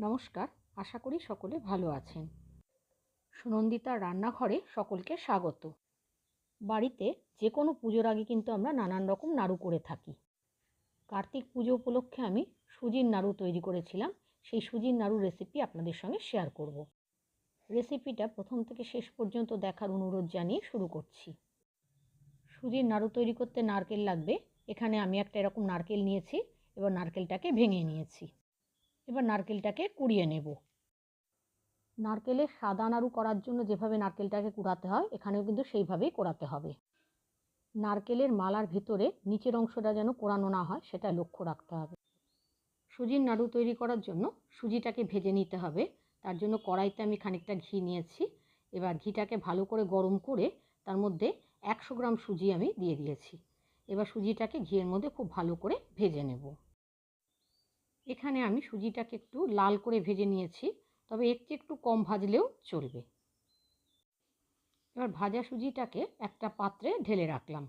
নমস্কার, আশা করি সকলে ভালো আছেন। সুনন্দিতার রান্নাঘরে সকলকে স্বাগত। বাড়িতে যে কোনো পুজোর আগে কিন্তু আমরা নানান রকম নাড়ু করে থাকি। কার্তিক পুজো উপলক্ষে আমি সুজির নাড়ু তৈরি করেছিলাম। সেই সুজির নাড়ুর রেসিপি আপনাদের সঙ্গে শেয়ার করব। রেসিপিটা প্রথম থেকে শেষ পর্যন্ত দেখার অনুরোধ জানিয়ে শুরু করছি। সুজির নাড়ু তৈরি করতে নারকেল লাগবে। এখানে আমি একটা এরকম নারকেল নিয়েছি। এবার নারকেলটাকে ভেঙে নিয়েছি। এবার নারকেলটাকে কুড়িয়ে নেব। নারকেলের সাদা নাড়ু করার জন্য যেভাবে নারকেলটাকে কুড়াতে হয়, এখানেও কিন্তু সেইভাবেই কোড়াতে হবে। নারকেলের মালার ভিতরে নিচের অংশটা যেন কোড়ানো না হয়, সেটা লক্ষ্য রাখতে হবে। সুজির নাড়ু তৈরি করার জন্য সুজিটাকে ভেজে নিতে হবে। তার জন্য কড়াইতে আমি খানিকটা ঘি নিয়েছি। এবার ঘিটাকে ভালো করে গরম করে তার মধ্যে একশো গ্রাম সুজি আমি দিয়ে দিয়েছি। এবার সুজিটাকে ঘিয়ের মধ্যে খুব ভালো করে ভেজে নেব। এখানে আমি সুজিটাকে একটু লাল করে ভেজে নিয়েছি, তবে এর চেয়ে একটু কম ভাজলেও চলবে। এবার ভাজা সুজিটাকে একটা পাত্রে ঢেলে রাখলাম।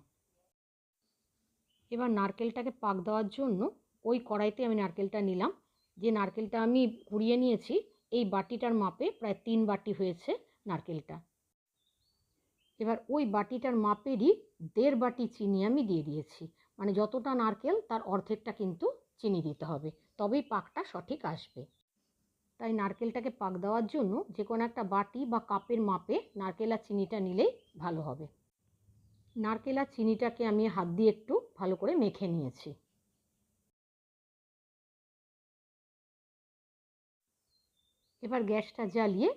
এবার নারকেলটাকে পাক দেওয়ার জন্য ওই কড়াইতে আমি নারকেলটা নিলাম। যে নারকেলটা আমি কুড়িয়ে নিয়েছি, এই বাটিটার মাপে প্রায় তিন বাটি হয়েছে নারকেলটা। এবার ওই বাটিটার মাপেরই দেড় বাটি চিনি আমি দিয়ে দিয়েছি। মানে যতটা নারকেল, তার অর্ধেকটা কিন্তু চিনি দিতে হবে। তবেই পাকটা সঠিক আসবে। তাই নারকেলটাকে পাক দেওয়ার জন্য যে কোনো একটা বাটি বা কাপের মাপে নারকেল আর চিনিটা নিলেই ভালো হবে। নারকেল আর চিনিটাকে আমি হাত দিয়ে একটু ভালো করে মেখে নিয়েছি। এবার গ্যাসটা জ্বালিয়ে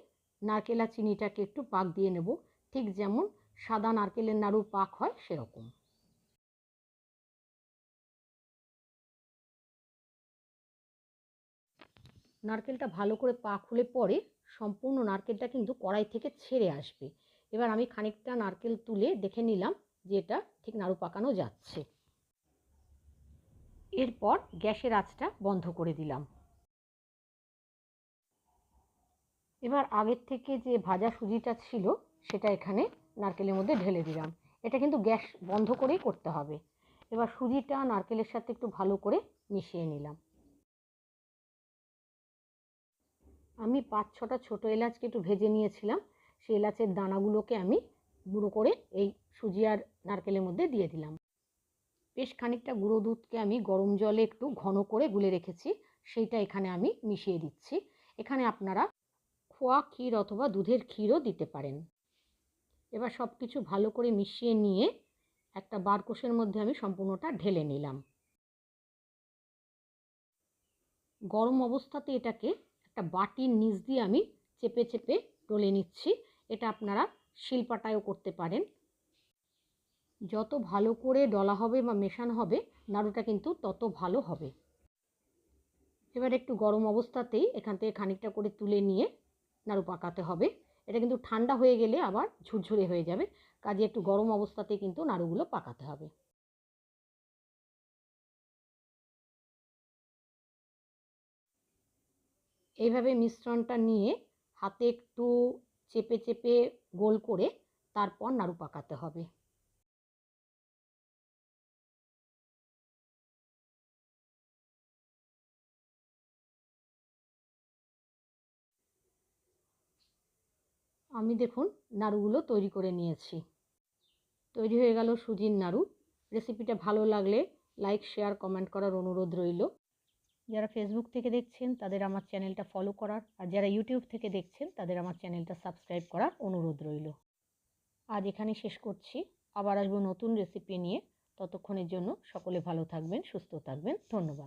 নারকেল আর চিনিটাকে একটু পাক দিয়ে নেব। ঠিক যেমন সাদা নারকেলের নাড়ু পাক হয় সেরকম। নারকেলটা ভালো করে পাক হলে পরে সম্পূর্ণ নারকেলটা কিন্তু কড়াই থেকে ছেড়ে আসবে। এবার আমি খানিকটা নারকেল তুলে দেখে নিলাম যে এটা ঠিক নাড়ু পাকানো যাচ্ছে। এরপর গ্যাসের আঁচটা বন্ধ করে দিলাম। এবার আগের থেকে যে ভাজা সুজিটা ছিল সেটা এখানে নারকেলের মধ্যে ঢেলে দিলাম। এটা কিন্তু গ্যাস বন্ধ করেই করতে হবে। এবার সুজিটা নারকেলের সাথে একটু ভালো করে মিশিয়ে নিলাম। আমি পাঁচ ছটা ছোটো এলাচকে একটু ভেজে নিয়েছিলাম। সেই এলাচের দানাগুলোকে আমি গুঁড়ো করে এই সুজি আর নারকেলের মধ্যে দিয়ে দিলাম। বেশ খানিকটা গুঁড়ো দুধকে আমি গরম জলে একটু ঘন করে গুলে রেখেছি। সেইটা এখানে আমি মিশিয়ে দিচ্ছি। এখানে আপনারা খোয়া ক্ষীর অথবা দুধের ক্ষীরও দিতে পারেন। এবার সব কিছু ভালো করে মিশিয়ে নিয়ে একটা বারকোষের মধ্যে আমি সম্পূর্ণটা ঢেলে নিলাম। গরম অবস্থাতে এটাকে একটা বাটির নিচ দিয়ে আমি চেপে চেপে ডলে নিচ্ছি। এটা আপনারা শিলপাটায়ও করতে পারেন। যত ভালো করে ডলা হবে বা মেশানো হবে, নাড়ুটা কিন্তু তত ভালো হবে। এবার একটু গরম অবস্থাতেই এখান থেকে খানিকটা করে তুলে নিয়ে নাড়ু পাকাতে হবে। এটা কিন্তু ঠান্ডা হয়ে গেলে আবার ঝুরঝুরে হয়ে যাবে। কাজে একটু গরম অবস্থাতেই কিন্তু নাড়ুগুলো পাকাতে হবে। এইভাবে মিশ্রণটা নিয়ে হাতে একটু চেপে চেপে গোল করে তারপর নাড়ু পাকাতে হবে। আমি দেখুন নাড়ুগুলো তৈরি করে নিয়েছি। তৈরি হয়ে গেল সুজির নাড়ু। রেসিপিটা ভালো লাগলে লাইক, শেয়ার, কমেন্ট করার অনুরোধ রইল। যারা ফেসবুক থেকে দেখছেন, তাদের আমার চ্যানেলটা ফলো করার, আর যারা ইউটিউব থেকে দেখছেন, তাদের আমার চ্যানেলটা সাবস্ক্রাইব করার অনুরোধ রইল। আজ এখানে শেষ করছি। আবার আসব নতুন রেসিপি নিয়ে। ততক্ষণের জন্য সকলে ভালো থাকবেন, সুস্থ থাকবেন। ধন্যবাদ।